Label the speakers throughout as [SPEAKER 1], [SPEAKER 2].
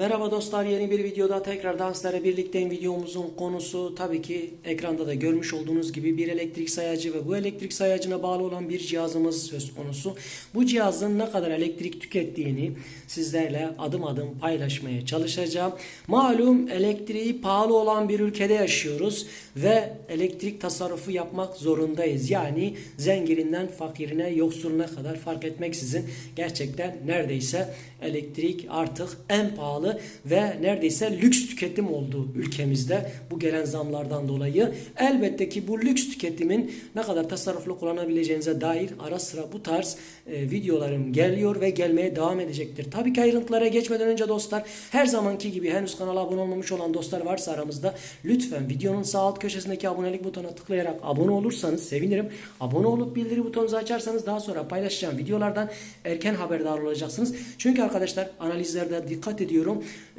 [SPEAKER 1] Merhaba dostlar yeni bir videoda tekrardan sizlerle birlikteyim. Videomuzun konusu tabii ki ekranda da görmüş olduğunuz gibi bir elektrik sayacı ve bu elektrik sayacına bağlı olan bir cihazımız söz konusu. Bu cihazın ne kadar elektrik tükettiğini sizlerle adım adım paylaşmaya çalışacağım. Malum elektriği pahalı olan bir ülkede yaşıyoruz ve elektrik tasarrufu yapmak zorundayız. Yani zengininden fakirine, yoksuluna kadar fark etmeksizin gerçekten neredeyse elektrik artık en pahalı ve neredeyse lüks tüketim oldu ülkemizde bu gelen zamlardan dolayı. Elbette ki bu lüks tüketimin ne kadar tasarruflu kullanabileceğinize dair ara sıra bu tarz e, videolarım geliyor ve gelmeye devam edecektir. Tabii ki ayrıntılara geçmeden önce dostlar her zamanki gibi henüz kanala abone olmamış olan dostlar varsa aramızda lütfen videonun sağ alt köşesindeki abonelik butonuna tıklayarak abone olursanız sevinirim. Abone olup bildiri butonunuzu açarsanız daha sonra paylaşacağım videolardan erken haberdar olacaksınız. Çünkü arkadaşlar analizlerde dikkat ediyorum.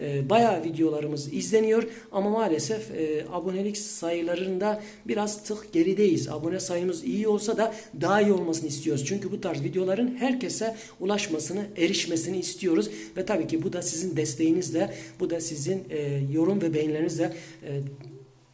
[SPEAKER 1] E, bayağı videolarımız izleniyor ama maalesef e, abonelik sayılarında biraz tık gerideyiz. Abone sayımız iyi olsa da daha iyi olmasını istiyoruz. Çünkü bu tarz videoların herkese ulaşmasını, erişmesini istiyoruz. Ve tabii ki bu da sizin desteğinizle, bu da sizin e, yorum ve beğenilerinizle e,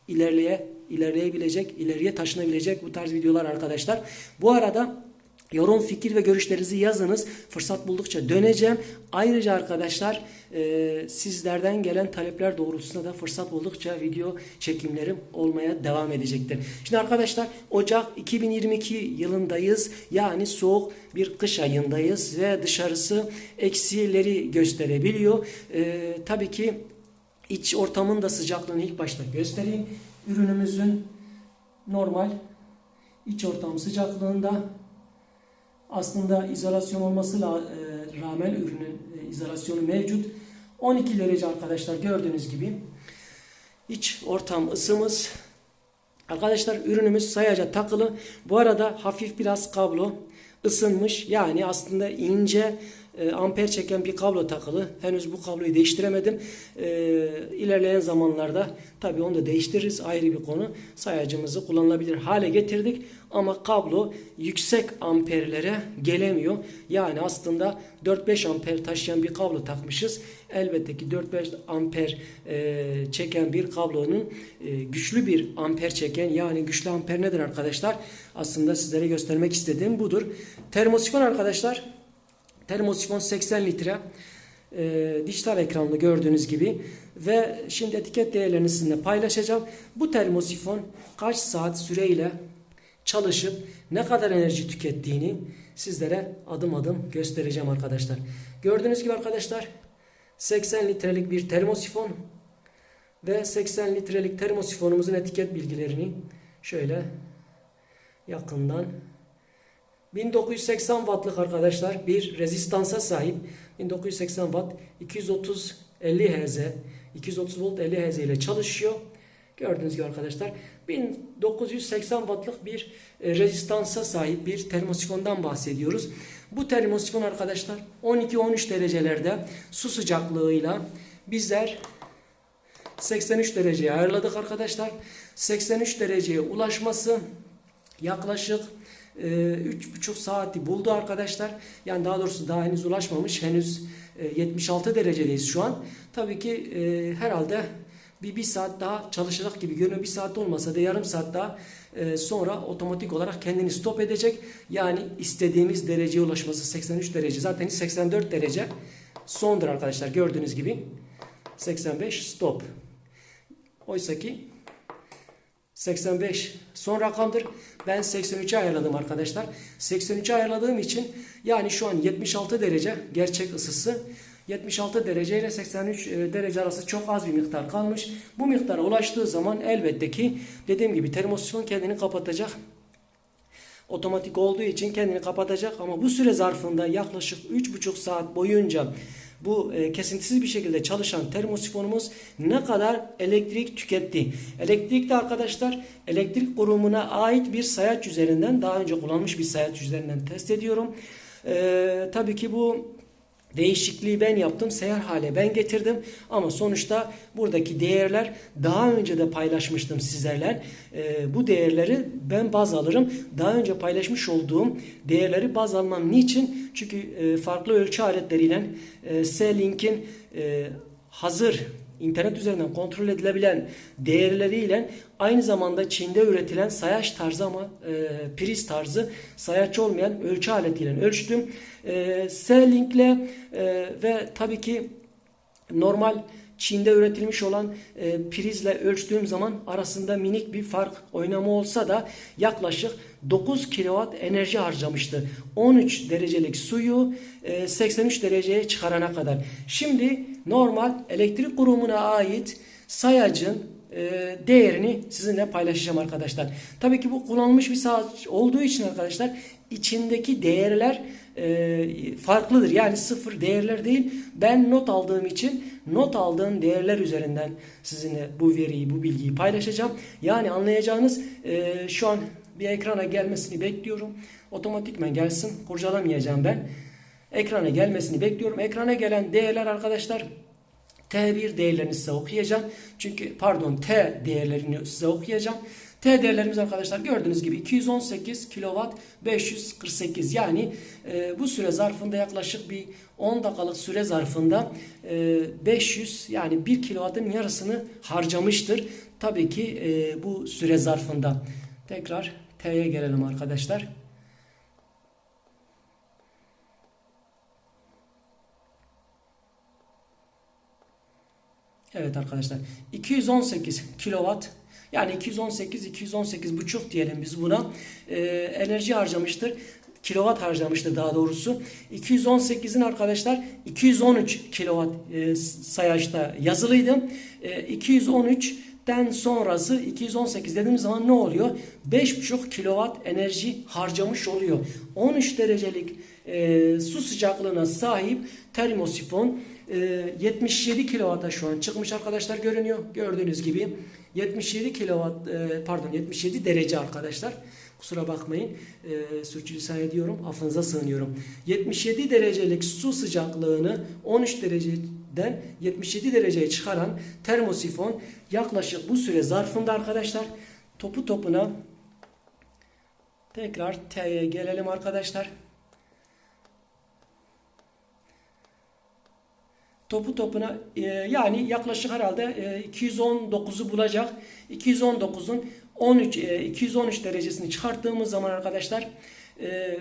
[SPEAKER 1] ilerleye ilerleyebilecek, ileriye taşınabilecek bu tarz videolar arkadaşlar. Bu arada Yorum, fikir ve görüşlerinizi yazınız. Fırsat buldukça döneceğim. Ayrıca arkadaşlar e, sizlerden gelen talepler doğrultusunda da fırsat buldukça video çekimlerim olmaya devam edecektir. Şimdi arkadaşlar Ocak 2022 yılındayız. Yani soğuk bir kış ayındayız ve dışarısı eksileri gösterebiliyor. E, tabii ki iç ortamın da sıcaklığını ilk başta göstereyim. Ürünümüzün normal iç ortam sıcaklığında aslında izolasyon olmasına e, rağmen ürünün e, izolasyonu mevcut. 12 derece arkadaşlar gördüğünüz gibi. İç ortam ısımız. Arkadaşlar ürünümüz sayaca takılı. Bu arada hafif biraz kablo ısınmış. Yani aslında ince e, amper çeken bir kablo takılı. Henüz bu kabloyu değiştiremedim. E, ilerleyen zamanlarda tabii onu da değiştiririz. Ayrı bir konu. Sayacımızı kullanılabilir hale getirdik. Ama kablo yüksek amperlere gelemiyor. Yani aslında 4-5 amper taşıyan bir kablo takmışız. Elbette ki 4-5 amper e, çeken bir kablonun e, güçlü bir amper çeken yani güçlü amper nedir arkadaşlar? Aslında sizlere göstermek istediğim budur. Termosifon arkadaşlar Termosifon 80 litre. E, dijital ekranlı gördüğünüz gibi ve şimdi etiket değerlerini sizinle paylaşacağım. Bu termosifon kaç saat süreyle çalışıp ne kadar enerji tükettiğini sizlere adım adım göstereceğim arkadaşlar. Gördüğünüz gibi arkadaşlar 80 litrelik bir termosifon ve 80 litrelik termosifonumuzun etiket bilgilerini şöyle yakından 1980 wattlık arkadaşlar bir rezistansa sahip. 1980 watt 230 50 Hz 230 volt 50 Hz ile çalışıyor. Gördüğünüz gibi arkadaşlar 1980 wattlık bir e, rezistansa sahip bir termosifondan bahsediyoruz. Bu termosifon arkadaşlar 12-13 derecelerde su sıcaklığıyla bizler 83 dereceye ayarladık arkadaşlar. 83 dereceye ulaşması yaklaşık e, 3,5 saati buldu arkadaşlar. Yani daha doğrusu daha henüz ulaşmamış. Henüz e, 76 derecedeyiz şu an. Tabii ki e, herhalde bir, bir saat daha çalışacak gibi görünüyor. Bir saat olmasa da yarım saat daha e, sonra otomatik olarak kendini stop edecek. Yani istediğimiz dereceye ulaşması 83 derece. Zaten 84 derece sondur arkadaşlar gördüğünüz gibi. 85 stop. Oysa ki 85 son rakamdır. Ben 83'e ayarladım arkadaşlar. 83'e ayarladığım için yani şu an 76 derece gerçek ısısı. 76 derece ile 83 e, derece arası çok az bir miktar kalmış. Bu miktara ulaştığı zaman elbette ki dediğim gibi termosifon kendini kapatacak. Otomatik olduğu için kendini kapatacak ama bu süre zarfında yaklaşık 3,5 saat boyunca bu e, kesintisiz bir şekilde çalışan termosifonumuz ne kadar elektrik tüketti? Elektrik de arkadaşlar elektrik kurumuna ait bir sayaç üzerinden daha önce kullanmış bir sayaç üzerinden test ediyorum. E, tabii ki bu Değişikliği ben yaptım, seyahat hale ben getirdim ama sonuçta buradaki değerler daha önce de paylaşmıştım sizlerle. Ee, bu değerleri ben baz alırım. Daha önce paylaşmış olduğum değerleri baz almam niçin? Çünkü e, farklı ölçü aletleriyle e, S-Link'in e, hazır internet üzerinden kontrol edilebilen değerleriyle aynı zamanda Çin'de üretilen sayaç tarzı ama e, priz tarzı sayaç olmayan ölçü aletiyle ölçtüm. E, S-Link'le e, ve tabii ki normal Çin'de üretilmiş olan e, prizle ölçtüğüm zaman arasında minik bir fark oynama olsa da yaklaşık 9 kW enerji harcamıştı. 13 derecelik suyu e, 83 dereceye çıkarana kadar. Şimdi normal elektrik kurumuna ait sayacın e, değerini sizinle paylaşacağım arkadaşlar. Tabii ki bu kullanılmış bir saat olduğu için arkadaşlar içindeki değerler e, farklıdır. Yani sıfır değerler değil. Ben not aldığım için not aldığım değerler üzerinden sizinle bu veriyi, bu bilgiyi paylaşacağım. Yani anlayacağınız e, şu an bir ekrana gelmesini bekliyorum. Otomatikmen gelsin. Kurcalamayacağım ben. Ekrana gelmesini bekliyorum. Ekrana gelen değerler arkadaşlar T1 değerlerini size okuyacağım. Çünkü pardon T değerlerini size okuyacağım. T değerlerimiz arkadaşlar gördüğünüz gibi 218 kW 548 yani e, bu süre zarfında yaklaşık bir 10 dakikalık süre zarfında e, 500 yani 1 kW'ın yarısını harcamıştır. Tabii ki e, bu süre zarfında. Tekrar T'ye gelelim arkadaşlar. Evet arkadaşlar 218 kilowatt yani 218 218 buçuk diyelim biz buna e, enerji harcamıştır kilowatt harcamıştır daha doğrusu. 218'in arkadaşlar 213 kilowatt e, sayaçta yazılıydı. E, 213 den sonrası 218 dediğimiz zaman ne oluyor? 5,5 kilowatt enerji harcamış oluyor. 13 derecelik e, su sıcaklığına sahip termosifon e, 77 kilowatta şu an çıkmış arkadaşlar görünüyor. Gördüğünüz gibi 77 kilowatt e, pardon 77 derece arkadaşlar. Kusura bakmayın. E, sürçülisan ediyorum. Affınıza sığınıyorum. 77 derecelik su sıcaklığını 13 dereceden 77 dereceye çıkaran termosifon yaklaşık bu süre zarfında arkadaşlar topu topuna tekrar T'ye gelelim arkadaşlar. topu topuna e, yani yaklaşık herhalde e, 219'u bulacak. 219'un 13 e, 213 derecesini çıkarttığımız zaman arkadaşlar e,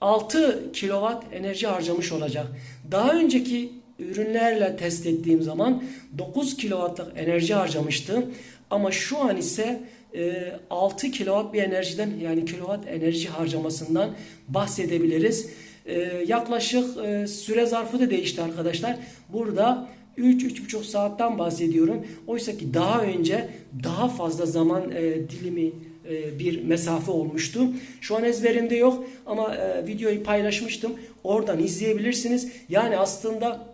[SPEAKER 1] 6 kilowatt enerji harcamış olacak. Daha önceki ürünlerle test ettiğim zaman 9 kilowattlık enerji harcamıştı. Ama şu an ise e, 6 kilowatt bir enerjiden yani kilowatt enerji harcamasından bahsedebiliriz. Ee, yaklaşık e, süre zarfı da değişti arkadaşlar. Burada 3-3,5 saatten bahsediyorum. Oysa ki daha önce daha fazla zaman e, dilimi e, bir mesafe olmuştu. Şu an ezberimde yok ama e, videoyu paylaşmıştım. Oradan izleyebilirsiniz. Yani aslında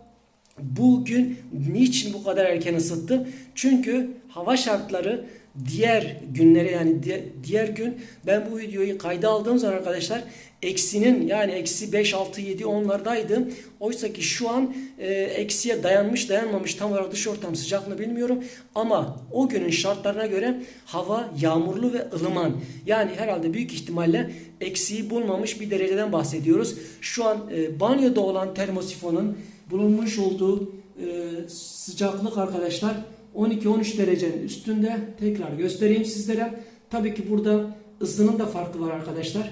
[SPEAKER 1] bugün niçin bu kadar erken ısıttı? Çünkü hava şartları diğer günlere yani diğer gün ben bu videoyu kayda aldığım zaman arkadaşlar eksinin yani eksi 5, 6, 7 onlardaydı. Oysa ki şu an e, eksiye dayanmış dayanmamış tam olarak dış ortam sıcaklığını bilmiyorum. Ama o günün şartlarına göre hava yağmurlu ve ılıman. Yani herhalde büyük ihtimalle eksiği bulmamış bir dereceden bahsediyoruz. Şu an e, banyoda olan termosifonun bulunmuş olduğu e, sıcaklık arkadaşlar 12-13 derecenin üstünde. Tekrar göstereyim sizlere. Tabii ki burada ısının da farkı var arkadaşlar.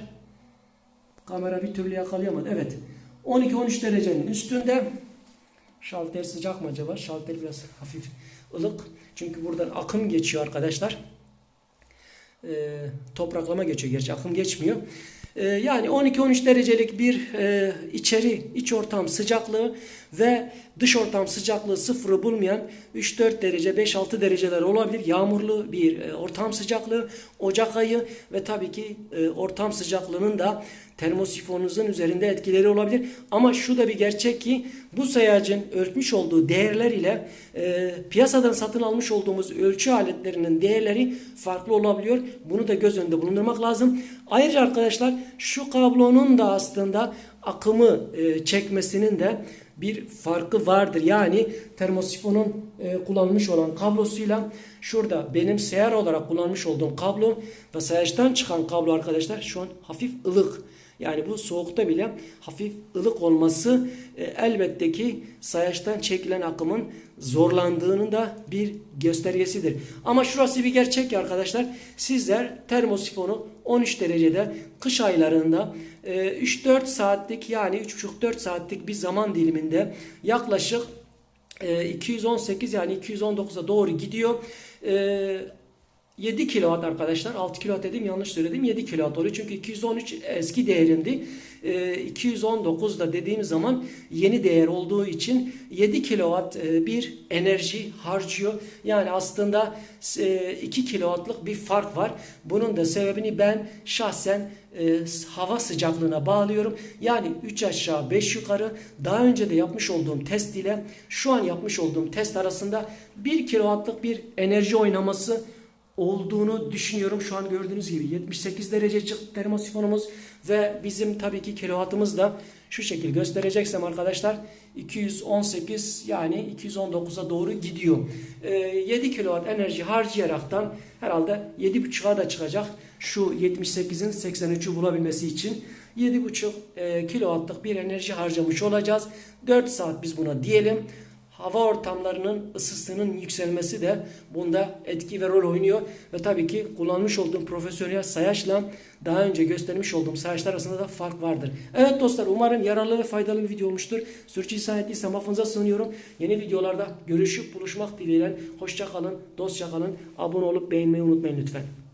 [SPEAKER 1] Kamera bir türlü yakalayamadı. Evet. 12-13 derecenin üstünde. Şalter sıcak mı acaba? Şalter biraz hafif ılık. Çünkü buradan akım geçiyor arkadaşlar. Ee, topraklama geçiyor gerçi akım geçmiyor. Ee, yani 12-13 derecelik bir e, içeri iç ortam sıcaklığı ve dış ortam sıcaklığı sıfırı bulmayan 3-4 derece 5-6 dereceler olabilir. Yağmurlu bir e, ortam sıcaklığı Ocak ayı ve tabii ki e, ortam sıcaklığının da termosifonunuzun üzerinde etkileri olabilir. Ama şu da bir gerçek ki bu sayacın ölçmüş olduğu değerler ile e, piyasadan satın almış olduğumuz ölçü aletlerinin değerleri farklı olabiliyor. Bunu da göz önünde bulundurmak lazım. Ayrıca arkadaşlar şu kablonun da aslında akımı e, çekmesinin de bir farkı vardır. Yani termosifonun e, kullanılmış olan kablosuyla şurada benim seyahat olarak kullanmış olduğum kablo ve sayaçtan çıkan kablo arkadaşlar şu an hafif ılık. Yani bu soğukta bile hafif ılık olması e, elbette ki sayaçtan çekilen akımın zorlandığının da bir göstergesidir. Ama şurası bir gerçek arkadaşlar. Sizler termosifonu 13 derecede kış aylarında e, 3-4 saatlik yani 3,5-4 saatlik bir zaman diliminde yaklaşık e, 218 yani 219'a doğru gidiyor. E, 7 kilowatt arkadaşlar. 6 kilowatt dedim yanlış söyledim. 7 kilowatt oluyor. Çünkü 213 eski değerindi. Ee, 219 da dediğim zaman yeni değer olduğu için 7 kilowatt e, bir enerji harcıyor. Yani aslında e, 2 kilowattlık bir fark var. Bunun da sebebini ben şahsen e, hava sıcaklığına bağlıyorum. Yani 3 aşağı 5 yukarı daha önce de yapmış olduğum test ile şu an yapmış olduğum test arasında 1 kilowattlık bir enerji oynaması olduğunu düşünüyorum. Şu an gördüğünüz gibi 78 derece çıktı termosifonumuz ve bizim tabii ki kilovatımız da şu şekil göstereceksem arkadaşlar 218 yani 219'a doğru gidiyor. Ee, 7 kilowatt enerji harcayaraktan herhalde 7.5'a da çıkacak. Şu 78'in 83'ü bulabilmesi için 7.5 e, kilowattlık bir enerji harcamış olacağız. 4 saat biz buna diyelim hava ortamlarının ısısının yükselmesi de bunda etki ve rol oynuyor. Ve tabii ki kullanmış olduğum profesyonel sayaçla daha önce göstermiş olduğum sayaçlar arasında da fark vardır. Evet dostlar umarım yararlı ve faydalı bir video olmuştur. Sürçülisan ettiysem affınıza sığınıyorum. Yeni videolarda görüşüp buluşmak dileğiyle. Hoşça kalın, dostça kalın. Abone olup beğenmeyi unutmayın lütfen.